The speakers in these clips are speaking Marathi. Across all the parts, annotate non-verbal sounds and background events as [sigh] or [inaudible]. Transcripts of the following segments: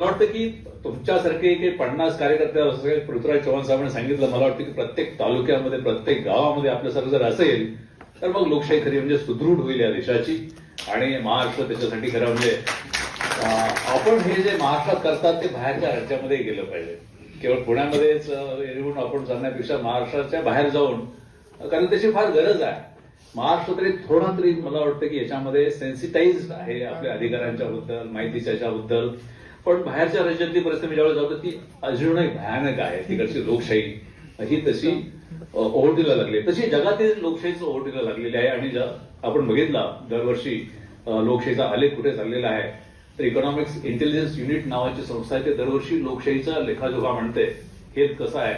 मला वाटतं की तुमच्यासारखे काही पन्नास कार्यकर्ते पृथ्वीराज चव्हाण साहेबांनी सांगितलं मला वाटतं की प्रत्येक तालुक्यामध्ये प्रत्येक गावामध्ये आपल्यासारखं जर असेल तर मग लोकशाही खरी म्हणजे सुदृढ होईल या देशाची. आणि महाराष्ट्र त्याच्यासाठी खरं म्हणजे आपण हे जे महाराष्ट्रात करतात ते बाहेरच्या राज्यामध्ये गेलं पाहिजे. केवळ पुण्यामध्येच येऊन आपण जाण्यापेक्षा महाराष्ट्राच्या बाहेर जाऊन कारण त्याची फार गरज आहे. महाराष्ट्र तरी थोडा तरी मला वाटतं की याच्यामध्ये सेन्सिटाईज आहे आपल्या अधिकारांच्या बद्दल माहितीच्या याच्याबद्दल. पण बाहेरच्या राज्यातली परिस्थिती मी ज्यावेळेस जातो ती अजूनही भयानक आहे. तिकडची लोकशाही ही तशी ओहोटीला लागली तशी जगातील लोकशाहीच ओहोटीला लागलेली आहे. आणि आपण बघितलं दरवर्षी लोकशाहीचा आलेख कुठे चाललेला आहे तर इकॉनॉमिक्स इंटेलिजन्स युनिट नावाची संस्था आहे. ते दरवर्षी लोकशाहीचा लेखाजोखा म्हणते हे कसं आहे?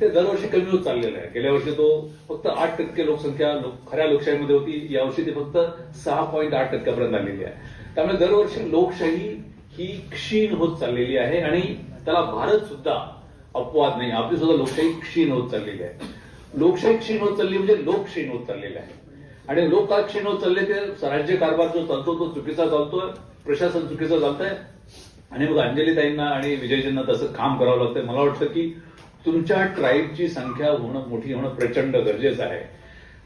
ते दरवर्षी कमी होत चाललेलं आहे. गेल्या वर्षी तो फक्त आठ टक्के लोकसंख्या लोक- खऱ्या लोकशाहीमध्ये होती. यावर्षी ती फक्त सहा पॉईंट आठ टक्क्यापर्यंत आलेली आहे. त्यामुळे दरवर्षी लोकशाही ही क्षीण होत चाललेली आहे आणि त्याला भारत सुद्धा अपवाद नाही. आपली सुद्धा लोकशाही क्षीण होत चाललेली आहे. लोकशाही क्षीण होत चालली म्हणजे लोक क्षीण होत चाललेले आहे आणि लोक का क्षीण होत चालले ते राज्य कारभार जो चालतो तो चुकीचा चालतोय प्रशासन चुकीचं चालतंय. आणि मग अंजलीताईंना आणि विजयजींना तसं काम करावं लागतंय. मला वाटतं की तुमच्या ट्राईबची संख्या होणं मोठी होणं प्रचंड गरजेचं आहे.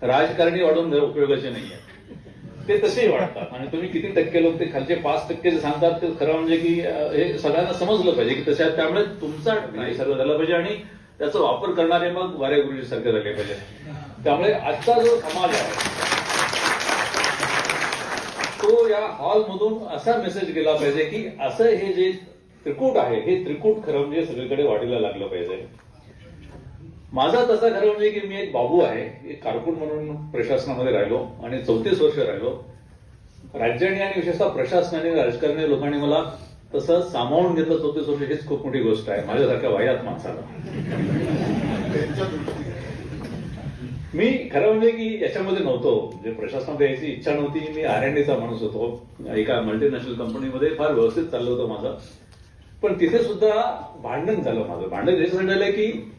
राजकारणी वाढवून उपयोगाचे नाही आहे ते तसेही वाढतात. आणि तुम्ही किती टक्के लोक ते खालचे पाच टक्के जे सांगतात ते खरं म्हणजे की हे सगळ्यांना समजलं पाहिजे की तसे त्यामुळे तुमचा निसर्ग सर्व झाला पाहिजे आणि त्याचा वापर करणारे मग वारे गुरुजी सारखे झाले पाहिजे. त्यामुळे आजचा जो समाज आहे तो या हॉलमधून असा मेसेज गेला पाहिजे की असं हे जे त्रिकूट आहे हे त्रिकूट खरं म्हणजे सगळीकडे वाढीला लागलं पाहिजे. माझा तसा खरं म्हणजे की मी एक बाबू आहे एक कारकून म्हणून प्रशासनामध्ये राहिलो आणि चौतीस वर्ष राहिलो. राज्याने आणि विशेषतः प्रशासनाने राजकारणी लोकांनी मला तसं सामावून घेतलं चौतीस वर्ष हीच खूप मोठी गोष्ट आहे. माझ्यासारख्या वायात माणसाला. मी खरं म्हणजे की याच्यामध्ये नव्हतो. म्हणजे प्रशासनामध्ये यायची इच्छा नव्हती. मी आर एन डीचा माणूस होतो. एका मल्टीनॅशनल कंपनीमध्ये फार व्यवस्थित चाललं होतं माझं. पण तिथे सुद्धा भांडण झालं माझं. भांडण याच्यासाठी झालं की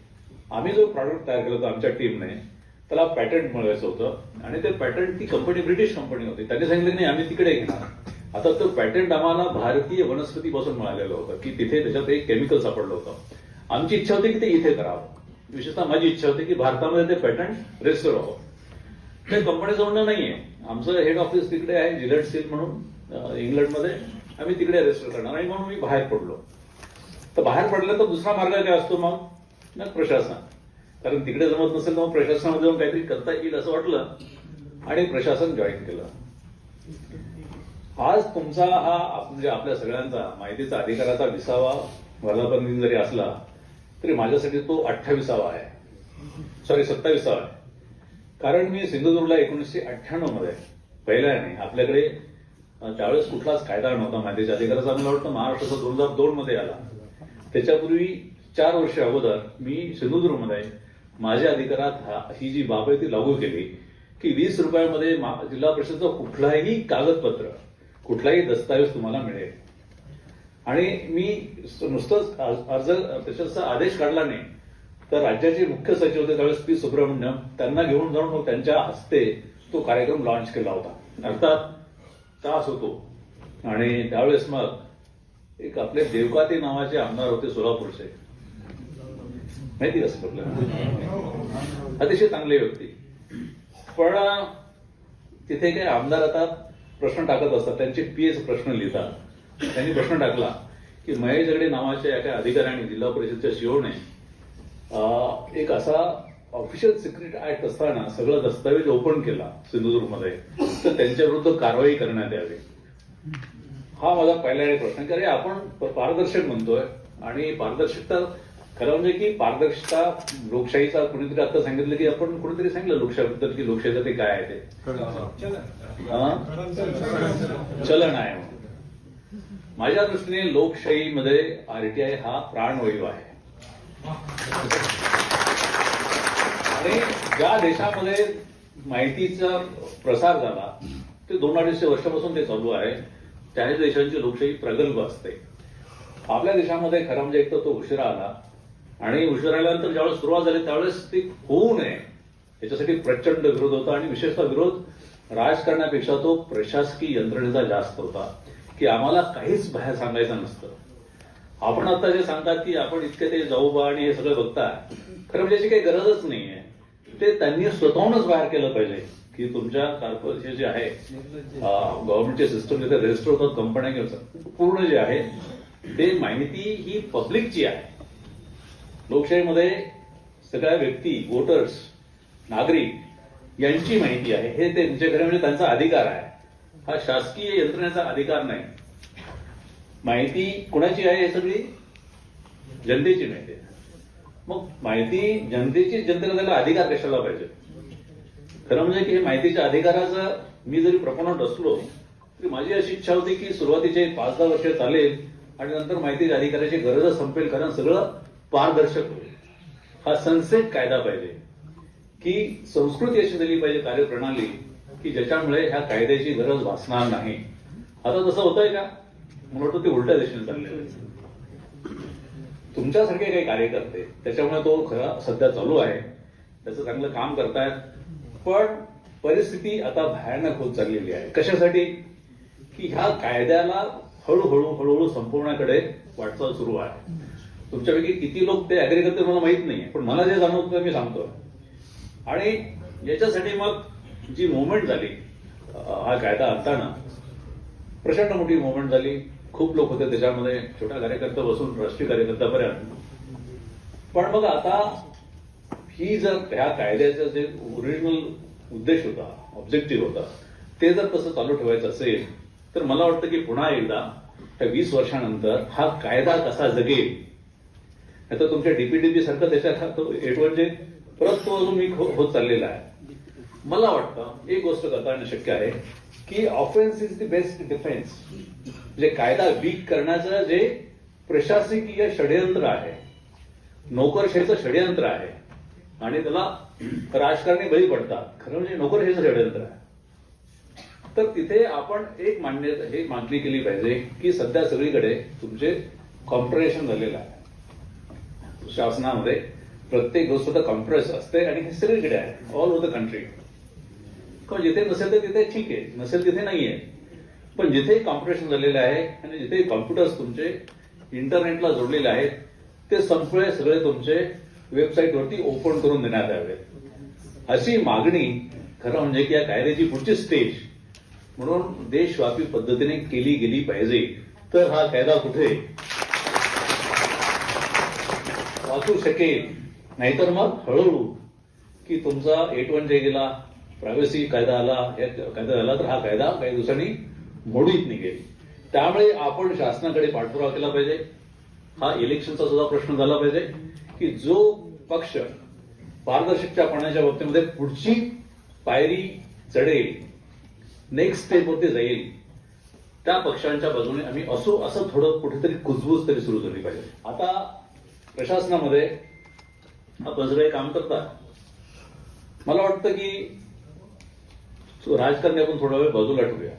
आम्ही जो प्रॉडक्ट तयार केला होता आमच्या टीमने त्याला पॅटंट मिळवायचं होतं. आणि ते पॅटंट ती कंपनी ब्रिटिश कंपनी होती. त्यांनी सांगितलं की नाही आम्ही तिकडे घेणार. आता तो पॅटंट आम्हाला भारतीय वनस्पतीपासून मिळालेलं होतं की तिथे त्याच्यात एक केमिकल सापडलं होतं. आमची इच्छा होती की ते इथे करावं. विशेषतः माझी इच्छा होती की भारतामध्ये ते पॅटंट रजिस्टर व्हावं. ते कंपनीचं म्हणणं नाहीये. आमचं हेड ऑफिस तिकडे आहे जिलेट सील म्हणून इंग्लंडमध्ये आम्ही तिकडे रजिस्टर करणार. आणि म्हणून मी बाहेर पडलो. तर बाहेर पडलं तर दुसरा मार्ग काय असतो मग? ना प्रशासन. कारण तिकडे जमत नसेल तर मग प्रशासनामध्ये जाऊन काहीतरी करता येईल असं वाटलं आणि प्रशासन जॉईन केलं. आज तुमचा हा म्हणजे आपल्या सगळ्यांचा माहितीचा अधिकाराचा विसावा वर्धापन दिन जरी असला तरी माझ्यासाठी तो अठ्ठावीसावा आहे. सॉरी सत्तावीसावा आहे. कारण मी सिंधुदुर्गला एकोणीसशे अठ्ठ्याण्णवमध्ये पहिल्याने आपल्याकडे त्यावेळेस कुठलाच कायदा नव्हता. माहितीच्या अधिकाराचा मला वाटतं महाराष्ट्राचा दोन हजार दोन मध्ये आला. त्याच्यापूर्वी चार वर्ष अगोदर मी सिंधुदुर्गमध्ये माझ्या अधिकारात हा- ही जी बाब आहे ती लागू केली की वीस रुपयामध्ये जिल्हा परिषदचं कुठलाही कागदपत्र कुठलाही दस्तावेज तुम्हाला मिळेल. आणि मी नुसतंच अर्ज त्याच्याचा आदेश काढला नाही. तर राज्याचे मुख्य सचिव होते त्यावेळेस पी. सुब्रमण्यम त्यांना घेऊन जाऊन मग त्यांच्या हस्ते तो कार्यक्रम लॉन्च केला होता. अर्थात तास होतो. आणि त्यावेळेस मग एक आपले देवकाते नावाचे आमदार होते सोलापूरचे. माहिती असं कुठलं अतिशय चांगले व्यक्ती. पण तिथे काही आमदार आता प्रश्न टाकत असतात. त्यांचे पीएस प्रश्न लिहितात. त्यांनी प्रश्न टाकला की महेश जगडे नावाच्या एका अधिकाऱ्याने जिल्हा परिषदच्या शिवने एक असा ऑफिशियल सिक्रेट ऍक्ट असताना सगळं दस्तावेज ओपन केला सिंधुदुर्गमध्ये. तर त्यांच्या विरुद्ध कारवाई करण्यात यावी. हा माझा पहिला प्रश्न कारण आपण पारदर्शक म्हणतोय आणि पारदर्शकता खरं म्हणजे की पारदर्शकता लोकशाहीचा कुणीतरी आता सांगितलं की आपण कुणीतरी सांगितलं लोकशाहीबद्दल की लोकशाहीचं ते काय आहे ते? चलन आहे माझ्या दृष्टीने लोकशाहीमध्ये आरटीआय हा प्राणवायू आहे. आणि ज्या देशामध्ये माहितीचा प्रसार झाला ते दोन अडीचशे वर्षापासून ते चालू आहे त्याही देशांची लोकशाही प्रगल्भ असते. आपल्या देशामध्ये खरं म्हणजे एक तर तो उशिरा आला. आणि उशिरा आल्यानंतर ज्यावेळेस सुरुवात झाली त्यावेळेस ती होऊ नये. याच्यासाठी प्रचंड विरोध होता आणि विशेषतः विरोध राजकारणापेक्षा तो प्रशासकीय यंत्रणेचा जास्त होता की आम्हाला काहीच बाहेर सांगायचं नसतं. आपण आता जे सांगतात की आपण इतके ते जाऊ बा आणि हे सगळं बघता खरं म्हणजे याची काही गरजच नाहीये. ते त्यांनी स्वतःहूनच बाहेर केलं पाहिजे की तुमच्या कार्पोरेशन जे आहे गव्हर्नमेंटचे सिस्टम जिथे रजिस्टर होतात कंपन्या घेऊन पूर्ण जे आहे ते माहिती ही पब्लिकची आहे. लोकशाहीमध्ये सगळ्या व्यक्ती वोटर्स नागरिक यांची माहिती आहे. हे त्यांच्याकडे म्हणजे त्यांचा अधिकार आहे. हा शासकीय यंत्रणेचा अधिकार नाही. माहिती कुणाची आहे हे सगळी? जनतेची माहिती आहे. मग माहिती जनतेची जनतेला त्याला अधिकार कशाला पाहिजे? खरं म्हणजे की हे माहितीच्या अधिकाराचा मी जरी प्रपोनंट असलो तरी माझी अशी इच्छा होती की सुरुवातीचे पाच दहा वर्ष चालेल आणि नंतर माहितीच्या अधिकाराची गरजच संपेल कारण सगळं पारदर्शक होईल. हा सनसेट कायदा पाहिजे. की संस्कृती अशी झाली पाहिजे कार्यप्रणाली की ज्याच्यामुळे ह्या कायद्याची गरज भासणार नाही. आता तसं होतंय का? मला वाटतं ते उलट्या दिशेने चाललेलं तुमच्यासारखे काही कार्यकर्ते त्याच्यामुळे तो खरा सध्या चालू आहे. त्याचं चांगलं काम करतायत. पण परिस्थिती आता भयानक होत चाललेली आहे. कशासाठी? की ह्या कायद्याला हळूहळू हळूहळू संपवण्याकडे वाटचाल सुरू आहे. तुमच्यापैकी किती लोक ते अग्री करते मला माहीत नाही पण मला जे जाणवतं मी सांगतो आणि याच्यासाठी मग जी मुवमेंट झाली हा कायदा आणताना प्रचंड मोठी मुवमेंट झाली. खूप लोक होते त्याच्यामध्ये छोटा कार्यकर्ता बसून राष्ट्रीय कार्यकर्त्यापर्यंत पण मग आता ही जर ह्या कायद्याचा जे ओरिजिनल उद्देश होता ऑब्जेक्टिव्ह होता ते जर तसं चालू ठेवायचं असेल तर मला वाटतं की पुन्हा एकदा त्या वीस वर्षानंतर हा कायदा कसा जगेल आता तुमच्या डीपीडीपी सारखं त्याच्यात एट म्हणजे परत तो अजून मी हो- होत चाललेला आहे. मला वाटतं एक गोष्ट करता येणं शक्य आहे की offence is the best defence म्हणजे कायदा वीक करण्याचं जे प्रशासकीय षडयंत्र आहे नोकरशाहीचं षडयंत्र आहे आणि त्याला राजकारणी बळी पडतात. खरं म्हणजे नोकरशाहीचं षडयंत्र आहे. तर तिथे आपण एक मान्य हे मागणी केली पाहिजे की सध्या सगळीकडे तुमचे कॉम्प्रेशन झालेलं आहे. शासनामध्ये प्रत्येक गोष्ट कॉन्फरन्स असते आणि हे सगळीकडे आहे ऑल ओव्हर द कंट्री जिथे नसेल तर तिथे ठीक आहे नसेल तिथे नाहीये. पण जिथे कॉम्पिटिशन झालेलं आहे आणि जिथे कॉम्प्युटर्स तुमचे इंटरनेटला जोडलेले आहेत ते संपळे सगळे तुमचे वेबसाईटवरती ओपन करून देण्यात यावेत. अशी मागणी खरं म्हणजे की या कायद्याची पुढची स्टेज म्हणून देशव्यापी पद्धतीने केली गेली पाहिजे. तर हा कायदा कुठे? वाचू शकेल. नाहीतर मग हळूहळू की तुमचा एट वन जे गेला प्रायव्हसी कायदा आला या कायदा झाला तर हा कायदा काही दिवसांनी मोडीत निघेल. त्यामुळे आपण शासनाकडे पाठपुरावा केला पाहिजे. हा इलेक्शनचा सुद्धा प्रश्न झाला पाहिजे की जो पक्ष पारदर्शकच्या पाण्याच्या बाबतीमध्ये पुढची पायरी चढेल नेक्स्ट स्टेपवरती जाईल त्या पक्षांच्या बाजूने आम्ही असो असं थोडं कुठेतरी कुजबूज तरी सुरू झाली पाहिजे. आता प्रशासनामध्ये आपण सगळे काम करतात मला वाटतं की राजकारणी आपण थोडा वेळ बाजूला ठेवूया.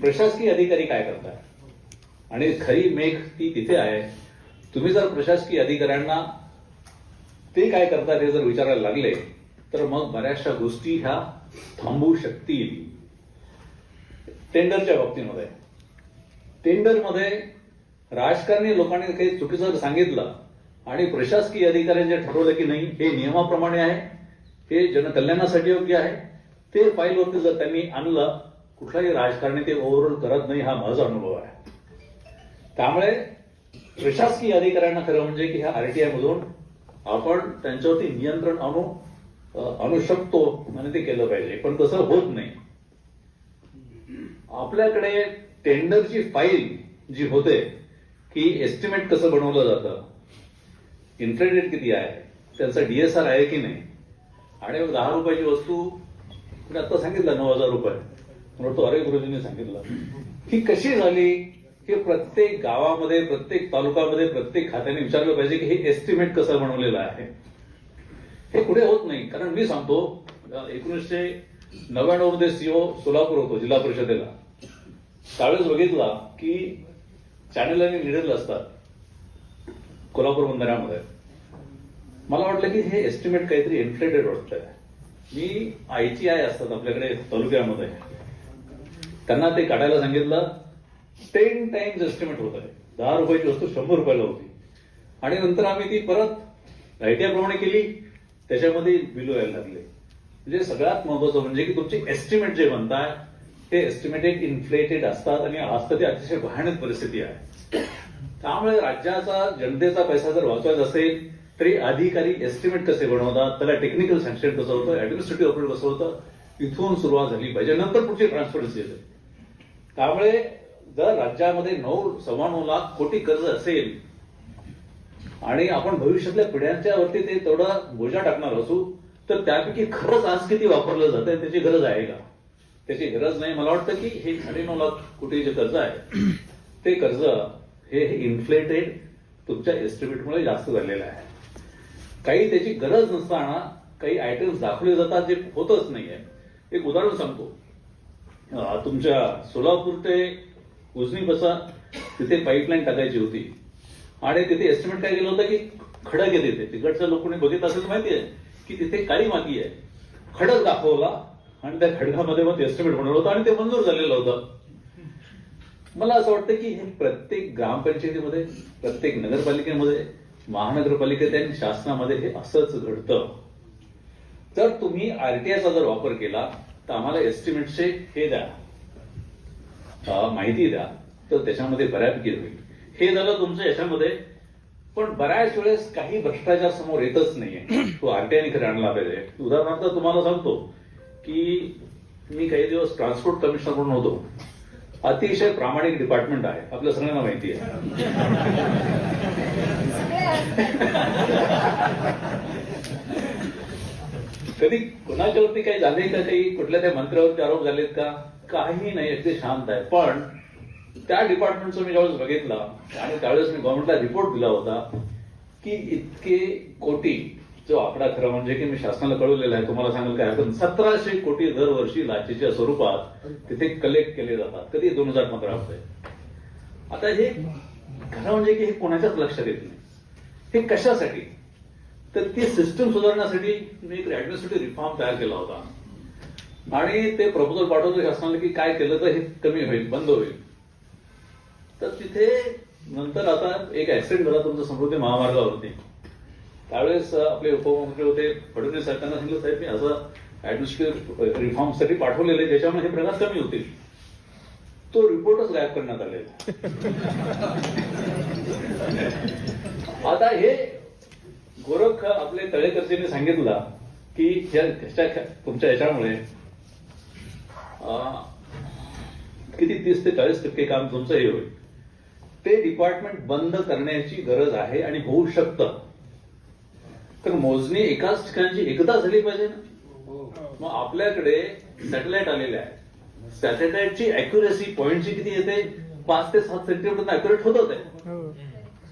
प्रशासकीय अधिकारी काय करतात? आणि खरी मेघ ती तिथे आहे. तुम्ही जर प्रशासकीय अधिकाऱ्यांना ते काय करतात हे जर विचारायला लागले तर मग बऱ्याचशा गोष्टी ह्या थांबवू शकतील. टेंडरच्या बाबतीमध्ये. टेंडरमध्ये राजकारणी लोकांनी काही चुकीचं सांगितलं आणि प्रशासकीय अधिकाऱ्यांनी ठरवलं की नाही हे नियमाप्रमाणे आहे हे जनकल्याणासाठी योग्य आहे ते फाईलवरती जर त्यांनी आणलं कुठलाही राजकारणी ते ओव्हरऑल करत नाही हा माझा अनुभव आहे. त्यामुळे प्रशासकीय अधिकाऱ्यांना खरं म्हणजे की ह्या आरटीआय मधून आपण त्यांच्यावरती नियंत्रण आणू आणू शकतो आणि ते केलं पाहिजे. पण तसं होत नाही. आपल्याकडे टेंडरची फाईल जी होते की एस्टिमेट कसं बनवलं जातं? इंटरनेट किती आहे? त्यांचा डीएसआर आहे की नाही? आणि दहा रुपयाची वस्तू मी आता सांगितलं नऊ हजार रुपये. म्हणून वाटतं अरे गुरुजींनी सांगितलं. ही कशी झाली? की प्रत्येक गावामध्ये प्रत्येक तालुक्यामध्ये प्रत्येक खात्याने विचारलं पाहिजे की हे एस्टिमेट कसं बनवलेलं आहे? हे पुढे होत नाही. कारण मी सांगतो एकोणीसशे नव्याण्णवमध्ये सीओ सोलापूर होतो जिल्हा परिषदेला. त्यावेळेस बघितला की चॅनल आणि लिडर असतात. कोल्हापूर बंदरामध्ये मला वाटलं की हे एस्टिमेट काहीतरी इन्फ्लेटेड वाटतंय. मी आयची आय असतात आपल्याकडे तालुक्यामध्ये. त्यांना ते काढायला सांगितलं टेन टाइम्स एस्टिमेट होत आहे दहा रुपयाची वस्तू शंभर रुपयाला होती. आणि नंतर आम्ही ती परत प्रमाणे केली. त्याच्यामध्ये बिलो यायला लागले. म्हणजे सगळ्यात महत्वाचं म्हणजे की तुमचे एस्टिमेट जे म्हणताय ते एस्टिमेटेड इन्फ्लेटेड असतात आणि आज तर ते अतिशय भयानक परिस्थिती आहे. त्यामुळे राज्याचा जनतेचा पैसा जर वाचवायचा असेल तरी अधिकारी एस्टिमेट कसे बनवतात त्याला टेक्निकल सँक्शन कसं होतं ऍडमिनिस्ट्रेटिव्ह ऑपरेट कसं होतं इथून सुरुवात झाली पाहिजे. नंतर पुढची ट्रान्सपरन्सी येते त्यामुळे जर राज्यामध्ये नऊ सव्वा नऊ लाख कोटी कर्ज असेल आणि आपण भविष्यातल्या पिढ्यांच्या वरती ते तेवढा बोजा टाकणार असू तर त्यापैकी खरंच आज किती वापरलं जातं त्याची गरज आहे का? त्याची गरज नाही. मला वाटतं की हे साडेनऊ लाख कोटी जे कर्ज आहे [clears throat] ते कर्ज हे इन्फ्लेटेड तुमच्या एस्टिमेटमुळे जास्त झालेलं आहे. काही त्याची गरज नसताना काही आयटम्स दाखवले जातात जे होतच नाहीये. एक उदाहरण सांगतो. तुमच्या सोलापूर ते उजनी बसा तिथे पाईपलाईन टाकायची होती. आणि तिथे एस्टिमेट काय केलं होतं की खडक आहे तिथे तिकडच्या लोकांनी बघितलं असेल माहिती आहे की तिथे काळी माती आहे. खडक दाखवला आणि त्या खडकामध्ये मग एस्टिमेट बनवलं होतं आणि ते मंजूर झालेलं होतं. मला असं वाटतं की हे प्रत्येक ग्रामपंचायतीमध्ये प्रत्येक नगरपालिकेमध्ये महानगरपालिकेत आणि शासनामध्ये हे असंच घडतं. जर तुम्ही आरटीआयचा जर वापर केला तर आम्हाला एस्टिमेटचे हे द्या. माहिती द्या. तर त्याच्यामध्ये बऱ्यापैकी होईल. हे झालं तुमचं याच्यामध्ये पण बऱ्याच वेळेस काही भ्रष्टाचार समोर येतच नाहीये. तो आरटीआयने खरं आणला पाहिजे. उदाहरणार्थ तुम्हाला सांगतो की मी काही दिवस ट्रान्सपोर्ट कमिशनर म्हणून होतो. अतिशय प्रामाणिक डिपार्टमेंट आहे. आपल्या सगळ्यांना माहिती आहे. कधी कुणाच्यावरती काही झाले का काही कुठल्या त्या मंत्र्यावरती आरोप झालेत का? काही नाही अगदी शांत आहे. पण त्या डिपार्टमेंटचं मी ज्यावेळेस बघितला आणि त्यावेळेस मी गव्हर्नमेंटला रिपोर्ट दिला होता की इतके कोटी तो आकडा खरा म्हणजे की मी शासनाला कळवलेला आहे. तुम्हाला सांगाल काय पण सतराशे कोटी दरवर्षी लाचेच्या स्वरूपात तिथे कलेक्ट केले जातात. कधी? दोन हजार पंधरा मध्ये. आता हे खरं म्हणजे की हे कोणाच्याच लक्षात येत नाही. हे कशासाठी? तर ती सिस्टम सुधारण्यासाठी मी एक ऍडमिनिस्ट्रेटिव्ह रिफॉर्म तयार केला होता. आणि ते प्रपोजल पाठवतो शासनाला की काय केलं तर हे कमी होईल बंद होईल. तर तिथे नंतर आता एक ऍक्सिडेंट झाला तुमचा समृद्धी महामार्गावरती. त्यावेळेस आपले उपमुख्यमंत्री होते फडणवीस सरकारनं सांगितलं साहेब मी असं ऍडमिनिस्ट्रेटिव्ह रिफॉर्मसाठी पाठवलेलं आहे ज्याच्यामुळे हे प्रकार कमी होतील. तो रिपोर्टच गायब करण्यात आलेला आता हे गोरख आपले तळेकर्तीने सांगितलं की तुमच्या याच्यामुळे किती तीस ते चाळीस टक्के काम तुमचं हे होईल. ते डिपार्टमेंट बंद करण्याची गरज आहे आणि होऊ शकतं. तर मोजणी एकाच ठिकाणची एकदा झाली पाहिजे ना? मग आपल्याकडे सॅटेलाइट आलेले आहे सॅटेलाइटची अॅक्युरेसी पॉइंटची किती येते? पाच ते सात सेंटीमीटर अॅक्युरेट होत होते.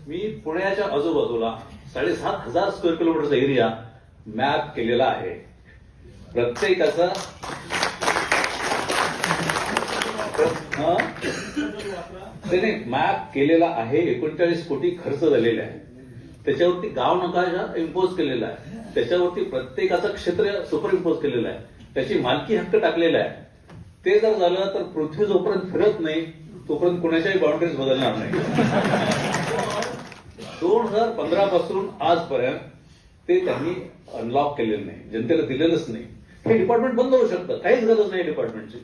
मी पुण्याच्या आजूबाजूला साडेसात हजार स्क्वेअर किलोमीटरचा एरिया मॅप केलेला आहे. प्रत्येकाचा हा? त्याने मॅप केलेला आहे. एकोणचाळीस कोटी खर्च झालेला आहे त्याच्यावरती गाव नकाशा इम्पोज केलेला आहे. त्याच्यावरती प्रत्येकाचं क्षेत्र सुपर इम्पोज केलेलं आहे. त्याची मालकी हक्क टाकलेला आहे. ते जर झालं तर पृथ्वी जोपर्यंत फिरत नाही तोपर्यंत कोणाच्याही बाउंड्रीज बदलणार नाही. दोन हजार पंधरा पासून आजपर्यंत ते त्यांनी अनलॉक केलेलं नाही. जनतेला दिलेलंच नाही. हे डिपार्टमेंट बंद होऊ शकतं. काहीच गरज नाही डिपार्टमेंटची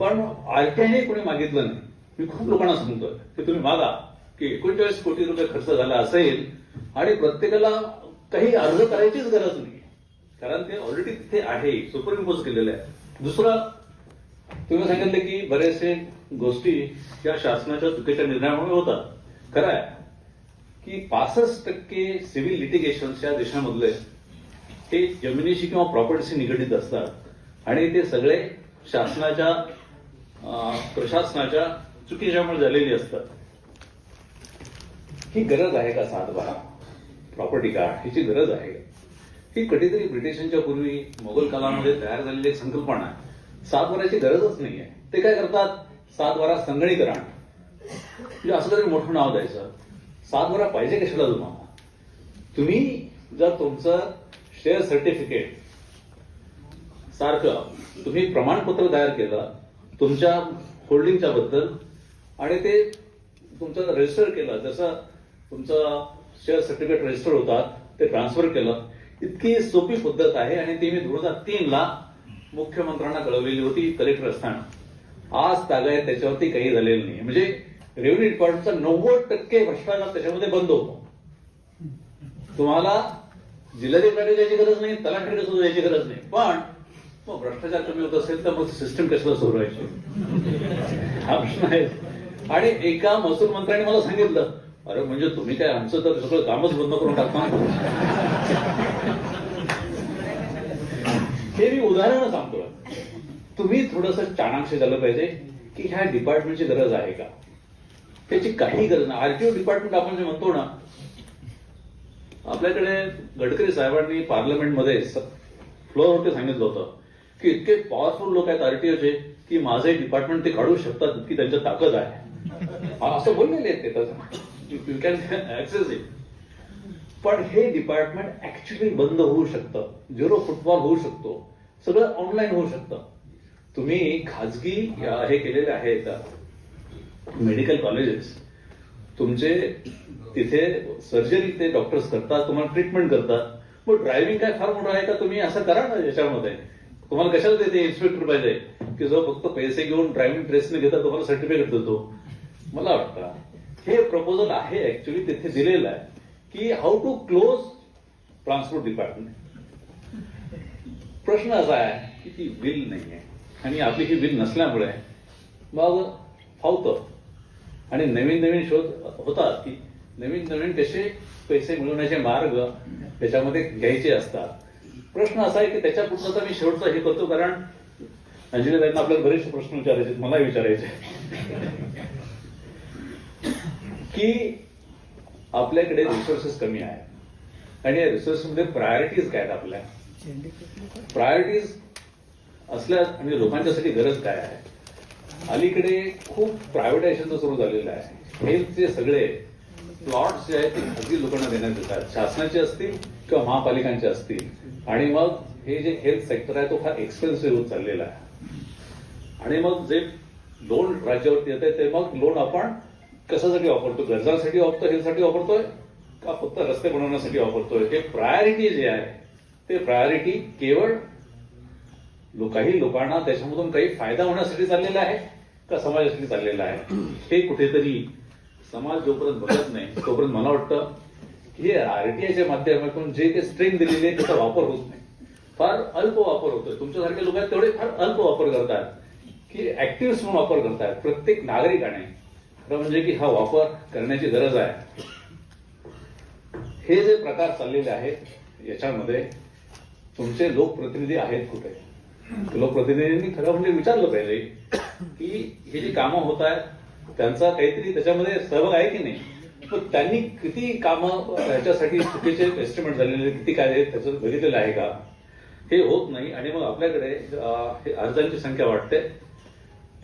पण आरटीआयने कोणी मागितलं नाही. मी खूप लोकांना सांगतोय. की तुम्ही मागा. की एकोणचाळीस कोटी रुपये खर्च झाला असेल आणि प्रत्येकाला काही अर्ज करायचीच गरज नाही कारण ते ऑलरेडी तिथे आहे सुपर इम्पोज केलेलं आहे. दुसरा तुम्ही सांगितलं की बरेचसे गोष्टी या शासनाच्या चुकीच्या निर्णयामुळे होतात. खरं आहे की पासष्ट टक्के सिव्हिल लिटिगेशन या देशामधले हे जमिनीशी किंवा प्रॉपर्टीशी निगडीत असतात. आणि ते सगळे शासनाच्या अं, प्रशासनाच्या चुकीच्यामुळे झालेली असतात. ही गरज आहे का सात बारा प्रॉपर्टी कार्ड ह्याची गरज आहे ही कधीतरी ब्रिटिशांच्या पूर्वी मोगल काळामध्ये तयार झालेली एक संकल्पना आहे. सात बाराची गरजच आहे. ते काय करतात? सात बारा संगणीकरण म्हणजे असं तरी मोठं नाव द्यायचं. सात बारा पाहिजे कशाला तुम्हाला? तुम्ही जर तुमचं शेअर सर्टिफिकेट सारखं तुम्ही प्रमाणपत्र तयार केलं तुमच्या होल्डिंगच्या बद्दल आणि ते तुमचं रजिस्टर केलं जसं तुमचं शेअर सर्टिफिकेट रजिस्टर होतात ते ट्रान्सफर केलं. इतकी सोपी पद्धत आहे आणि ती मी दोन हजार तीन ला मुख्यमंत्र्यांना कळवलेली होती कलेक्टर असताना. आज तागायत त्याच्यावरती काही झालेलं नाही. म्हणजे रेव्हन्यू डिपार्टमेंटचा नव्वद टक्के भ्रष्टाचार त्याच्यामध्ये बंद होतो. तुम्हाला जिल्हाधिकारी द्यायची गरज नाही तलाठ्याकडे सुद्धा द्यायची गरज नाही. पण मग भ्रष्टाचार कमी होत असेल तर मग सिस्टम कशाला सोडवायची? हा प्रश्न आहे. आणि एका महसूल मंत्र्याने मला सांगितलं अरे म्हणजे तुम्ही काय आमचं तर सगळं कामच बंद करून टाकता? हे मी उदाहरण सांगतो. तुम्ही थोडस चाणाक्ष झालं पाहिजे की ह्या डिपार्टमेंटची गरज आहे का? त्याची काही गरज नाही. आरटीओ डिपार्टमेंट आपण जे म्हणतो ना आपल्याकडे गडकरी साहेबांनी पार्लमेंटमध्ये होते सांगितलं होतं की इतके पॉवरफुल लोक आहेत आरटीओचे की माझे डिपार्टमेंट ते काढू शकतात इतकी त्यांच्या ताकद आहे. असं बोललेले आहेत ते तसं. यू कॅन ऍक्सेस इट पण हे डिपार्टमेंट ऍक्च्युली बंद होऊ शकतं. झिरो फुटबॉल होऊ शकतो. सगळं ऑनलाईन होऊ शकतं. तुम्ही खाजगी हे केलेले आहेत मेडिकल कॉलेजेस तुमचे तिथे सर्जरी ते डॉक्टर्स करतात तुम्हाला ट्रीटमेंट करतात. मग ड्रायव्हिंग काय फार मोठं आहे का? तुम्ही असं करा ना याच्यामध्ये. तुम्हाला कशाला देते इन्स्पेक्टर पाहिजे? की जो फक्त पैसे घेऊन ड्रायव्हिंग टेस्ट घेता तुम्हाला सर्टिफिकेट देतो. मला वाटतं. हे प्रपोजल आहे ऍक्च्युली तिथे दिलेलं आहे की how to close transport department प्रश्न असा आहे की ती बिल नाही आहे. आणि आपली ही बिल नसल्यामुळे मग फावतं आणि नवीन नवीन शोध होतात की नवीन नवीन कसे पैसे मिळवण्याचे मार्ग त्याच्यामध्ये घ्यायचे असतात. प्रश्न असा आहे की त्याच्या पुढचा मी शेवटचा हे करतो कारण अंजली आपल्याला बरेचसे प्रश्न विचारायचे मला विचारायचे की आपल्याकडे रिसोर्सेस कमी आहेत. आणि या रिसोर्सेसमध्ये प्रायोरिटीज काय आहेत आपल्या? प्रायोरिटीज असल्या आणि लोकांच्यासाठी गरज काय आहे? अलीकडे खूप प्रायव्हेटायझेशन सुरू झालेलं आहे. हेल्थचे सगळे प्लॉट्स जे आहेत ते खाजगी लोकांना देण्यात येतात. शासनाचे असतील किंवा महापालिकांचे असतील. आणि मग हे जे हेल्थ सेक्टर आहे तो फार एक्सपेन्सिव्ह होत चाललेला आहे. आणि मग जे लोन राज्यावरती येत आहे ते मग लोन आपण कशासाठी वापरतो गरजांसाठी वापरतो हेल्थसाठी वापरतोय? का फक्त रस्ते बनवण्यासाठी वापरतोय? हे प्रायोरिटी जे आहे ते प्रायोरिटी केवळ लो- काही लोकांना त्याच्यामधून काही फायदा होण्यासाठी चाललेला आहे का समाजासाठी चाललेला आहे? हे कुठेतरी समाज जोपर्यंत बघत नाही तोपर्यंत मला वाटतं की हे आरटीआयच्या माध्यमातून जे ते स्ट्रेंग दिलेली आहे त्याचा वापर होत नाही. फार अल्प वापर होतोय. तुमच्यासारखे लोक आहेत तेवढे फार अल्प वापर करतात की ऍक्टिव्ह म्हणून वापर करतात प्रत्येक नागरिकाने. खरं म्हणजे की हा वापर करण्याची गरज आहे. हे जे प्रकार चाललेले आहेत याच्यामध्ये तुमचे लोकप्रतिनिधी आहेत कुठे? लोकप्रतिनिधींनी खरं म्हणजे विचारलं पाहिजे की हे जी कामं होत आहेत त्यांचा काहीतरी त्याच्यामध्ये सहभाग आहे की नाही? पण त्यांनी किती कामं याच्यासाठी चुकीचे एस्टिमेट झालेले किती काय त्याचं बघितलेलं आहे का? हे होत नाही. आणि मग आपल्याकडे हे अर्जांची संख्या वाढते.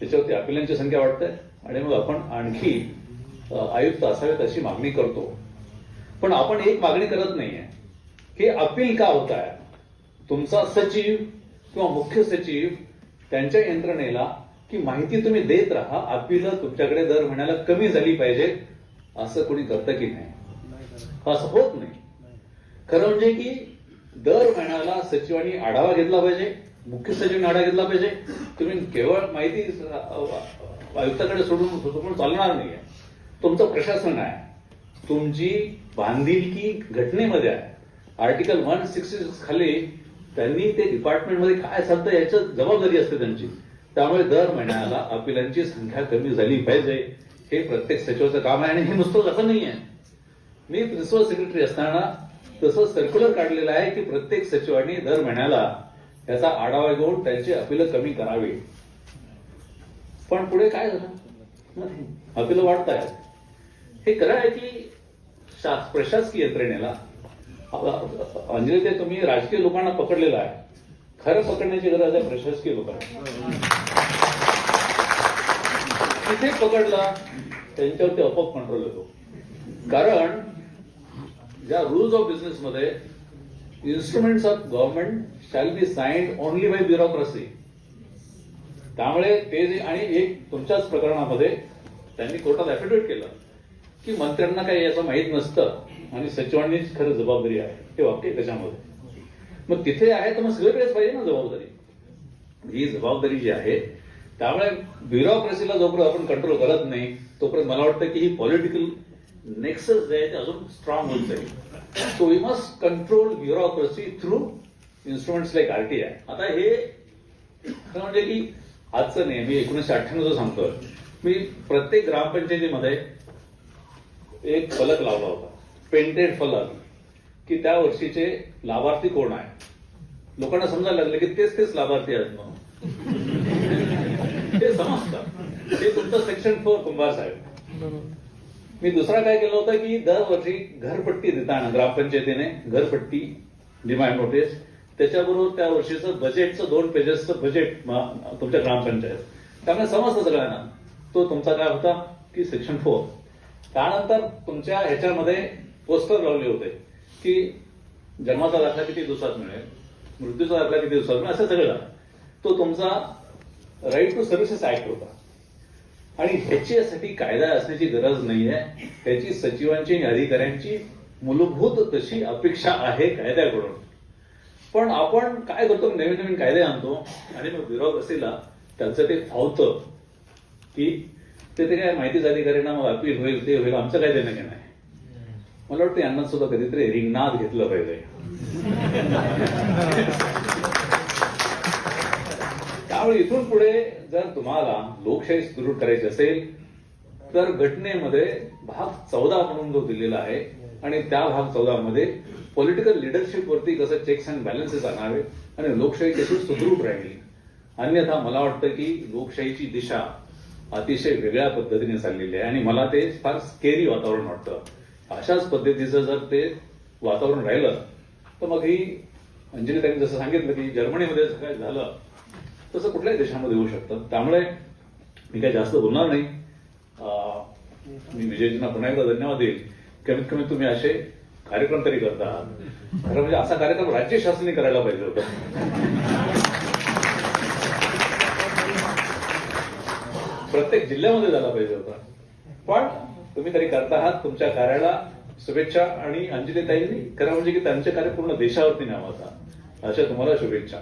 त्याच्यावरती अपिलांची संख्या वाढते. आणि मग आपण आणखी आयुक्त असावेत अशी मागणी करतो. पण आपण एक मागणी करत नाहीये. हे अपील का होत आहे तुमचा सचिव किंवा मुख्य सचिव त्यांच्या यंत्रणेला की माहिती तुम्ही देत राहा अपील तुमच्याकडे दर महिन्याला कमी झाली पाहिजे असं कोणी करतं की नाही? असं होत नाही. खरं म्हणजे की दर महिन्याला सचिवांनी आढावा घेतला पाहिजे मुख्य सचिवांनी आढावा घेतला पाहिजे. तुम्ही केवळ माहिती आयुक्ताकडे सोडून सोडून चालणार नाहीये. तुमचं प्रशासन आहे. तुमची बांधिलकी घटनेमध्ये आहे. आर्टिकल वन सिक्स्टी सिक्स खाली त्यांनी ते डिपार्टमेंटमध्ये काय चालतं याच्या जबाबदारी असते त्यांची. त्यामुळे दर महिन्याला अपिलांची संख्या कमी झाली पाहिजे. हे प्रत्येक सचिवाचं काम आहे आणि हे नुसतं असं नाही आहे मी प्रिन्सिपल सेक्रेटरी असताना तसं सर्क्युलर काढलेलं आहे की प्रत्येक सचिवांनी दर महिन्याला याचा आढावा घेऊन त्यांची अपिलं कमी करावी. पण पुढे काय झालं? नाही. अपिलं वाढत हे खरं आहे की शास- प्रशासकीय यंत्रणेला म्हणजे अंजली ते तुम्ही राजकीय लोकांना पकडलेलं आहे. खरं पकडण्याची गरज आहे प्रशासकीय लोकांना. तिथे पकडला? त्यांच्यावरती आपोआप कंट्रोल येतो. कारण ज्या रूल्स ऑफ बिझनेस मध्ये instruments of government shall be signed only by bureaucracy त्यामुळे ते जे आणि एक तुमच्याच प्रकरणामध्ये त्यांनी कोर्टात ऍफिडेव्हिट केलं की मंत्र्यांना काही याचं माहीत नसतं आणि सचिवांनीच खरं जबाबदारी आहे. हे वाक्य त्याच्यामध्ये. मग तिथे आहे तर मग सगळीकडेच पाहिजे ना जबाबदारी. ही जबाबदारी जी आहे त्यामुळे ब्युरोक्रेसीला जोपर्यंत आपण कंट्रोल करत नाही तोपर्यंत मला वाटतं की ही पॉलिटिकल नेक्सस जे आहे ते अजून स्ट्रॉंग होत जाईल. So we must control bureaucracy through instruments like RTI आता हे खरं म्हणजे की आजचं नाही मी एकोणीशे अठ्ठ्याण्णवचं सांगतोय. मी प्रत्येक ग्रामपंचायतीमध्ये एक फलक लावला होता. पेंटेड फलक. की त्या वर्षीचे लाभार्थी कोण आहे? लोकांना समजायला लागले की तेच तेच लाभार्थी आहेत म्हणून. ते समजतं ते तुमचं सेक्शन फोर कुंभार साहेब. मी दुसरा काय केलं होतं की दरवर्षी घरपट्टी देताना ग्रामपंचायतीने घरपट्टी डिमांड नोटीस त्याच्याबरोबर त्या वर्षीचं बजेटचं दोन पेजेसचं बजेट तुमच्या ग्रामपंचायत. त्यामुळे समजतं सगळ्यांना तो तुमचा काय होता? की सेक्शन फोर त्यानंतर तुमच्या ह्याच्यामध्ये पोस्टर लावले होते की जन्माचा दाखला किती दिवसात मिळेल? मृत्यूचा दाखला किती दिवसात मिळेल? असं सगळं तो तुमचा राईट टू सर्व्हिसेस ऍक्ट होता. आणि ह्याच्यासाठी कायदा असण्याची गरज नाहीये. त्याची सचिवांची आणि अधिकाऱ्यांची मूलभूत तशी अपेक्षा आहे कायद्याकडून. पण आपण काय करतो नवीन नवीन कायदे आणतो आणि मग विरोध ब्युरोक्रेसीला त्यांचं ते फावतं. की ते ते काय माहितीच अधिकाऱ्यांना मग अपील होईल ते होईल आमचं काय देणं घेणं आहे. मला वाटतं यांना सुद्धा कधीतरी रिंगणात घेतलं पाहिजे. त्यामुळे इथून पुढे जर तुम्हाला लोकशाही सुदृढ करायची असेल तर घटनेमध्ये भाग चौदा म्हणून जो दिलेला आहे आणि त्या भाग चौदा मध्ये पॉलिटिकल लिडरशिपवरती कसं चेक्स अँड बॅलन्सेस आणावे आणि लोकशाही कशी सुदृढ राहील? अन्यथा मला वाटतं की लोकशाहीची दिशा अतिशय वेगळ्या पद्धतीने चाललेली आहे आणि मला ते फार स्केरी वातावरण वाटतं. अशाच पद्धतीचं जर ते वातावरण राहिलं तर मग ही अंजली त्यांनी जसं सांगितलं की जर्मनीमध्ये जसं काय झालं तसं कुठल्याही देशामध्ये होऊ शकतं. त्यामुळे मी काय जास्त बोलणार नाही. मी विजयजींना पुन्हा एकदा धन्यवाद देईल. कमीत कमी तुम्ही असे कार्यक्रम तरी करता आहात खरं म्हणजे असा कार्यक्रम राज्य शासनाने करायला पाहिजे होता. प्रत्येक जिल्ह्यामध्ये झाला पाहिजे होता. पण तुम्ही तरी करता आहात तुमच्या कार्याला शुभेच्छा आणि अंजलीताईंनी खरं म्हणजे की त्यांचे कार्य पूर्ण देशावरती न्यावं अशा तुम्हाला शुभेच्छा.